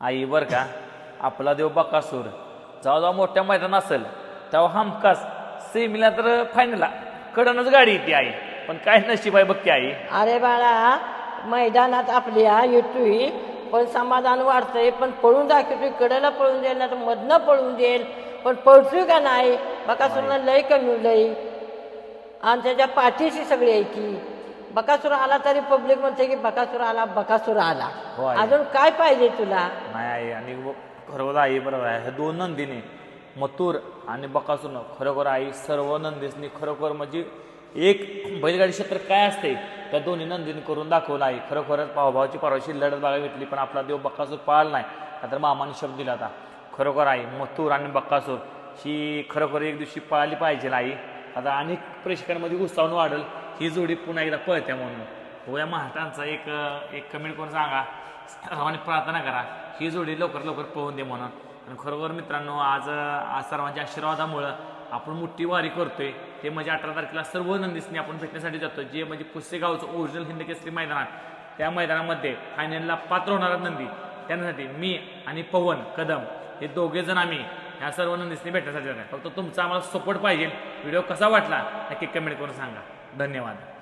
आई बर का? आपला देव बकासूर. जेव्हा जेव्हा मोठ्या मैदान असेल तेव्हा हमखास सेमीला तर फायनलला कडनच गाडी येते आई. पण काय नशीब आहे बघ की आई. अरे बाळा मैदानात आपल्या येतोय पण समाधान वाढतंय पण पळून दाखवतोय कडेला पळून देईल ना तर मधनं पळून देईल पण पळतोय का नाही? बकासूरला लय कमी लय. आणि त्याच्या पाठीशी सगळी आहे की बकासूर आला तरी पब्लिक म्हणते की बकासूर आला बकासूर आला. होय. अजून काय पाहिजे तुला? नाही आई आणि व- खरोखर आई बरोबर आहे. हे दोन नंदीने मथुर आणि बकासूरनं खरोखर आई सर्व नंदीसनी खरोखर म्हणजे एक बैलगाडी क्षेत्र काय असते त्या दोन्ही नंदीने करून दाखवलं आहे खरोखरच भावभावाची परवाशी लढत बघायला भेटली पण आपला देव बक्कासूर पळाला नाही. का तर मामाने शब्द दिला होता खरोखर आई मथुर आणि बक्कासूर ही खरोखर एक दिवशी पळाली पाहिजे आई. आता अनेक प्रेक्षकांमध्ये उत्साहून वाढेल. ही जोडी पुन्हा एकदा पळते म्हणून. उद्या महाटांचा एक एक कमेंट करून सांगा. सर्वांनी प्रार्थना करा. ही जोडी लवकर लवकर पळून दे म्हणून. आणि खरोखर मित्रांनो आज आज सर्वांच्या आशीर्वादामुळं आपण मोठी वारी करतोय. ते म्हणजे अठरा तारखेला सर्व नंदीसनी आपण भेटण्यासाठी जातो. जे म्हणजे पुस्तेगावचं ओरिजिनल हिंद केसरी मैदानात त्या मैदानामध्ये फायनलला पात्र होणारा नंदी. त्यासाठी मी आणि पवन कदम हे दोघे जण आम्ही ह्या सर्व नंदीसनी भेटण्यासाठी जाणार. फक्त तुमचा आम्हाला सपोर्ट पाहिजे. व्हिडिओ कसा वाटला नक्की कमेंट करून सांगा. धन्यवाद.